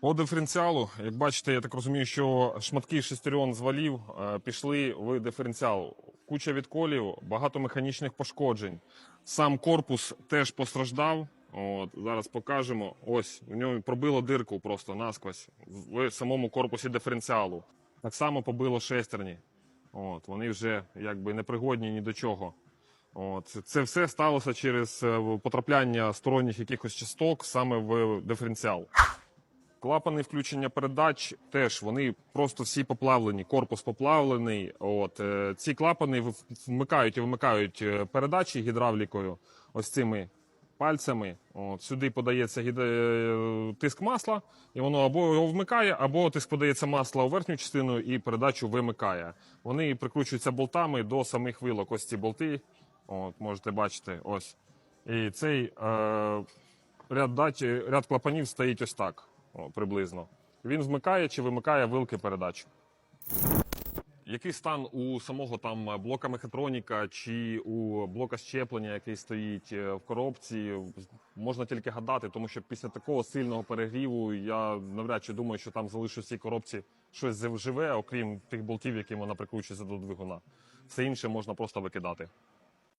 По диференціалу, як бачите, я так розумію, що шматки шестеріон з валів е, пішли в диференціал. Куча відколів, багато механічних пошкоджень. Сам корпус теж постраждав. От, зараз покажемо. Ось у ньому пробило дирку просто насквозь в самому корпусі диференціалу. Так само побило шестерні. От, вони вже якби непригодні ні до чого. От, це все сталося через е, потрапляння сторонніх якихось часток саме в диференціал. Клапани включення передач теж вони просто всі поплавлені, корпус поплавлений. От е, ці клапани вмикають і вимикають е, передачі гідравлікою, ось цими пальцями. От сюди подається гід... е, тиск масла, і воно або його вмикає, або тиск подається масла у верхню частину і передачу вимикає. Вони прикручуються болтами до самих вилок. Ось ці болти. От можете бачити, ось. І цей е, ряд дач, ряд клапанів стоїть ось так, о, приблизно. Він вмикає чи вимикає вилки передач. Який стан у самого там блока мехатроніка чи у блока щеплення, який стоїть е, в коробці, можна тільки гадати, тому що після такого сильного перегріву я навряд чи думаю, що там залишиться в цій коробці щось живе, окрім тих болтів, яким вона прикручується до двигуна. Все інше можна просто викидати.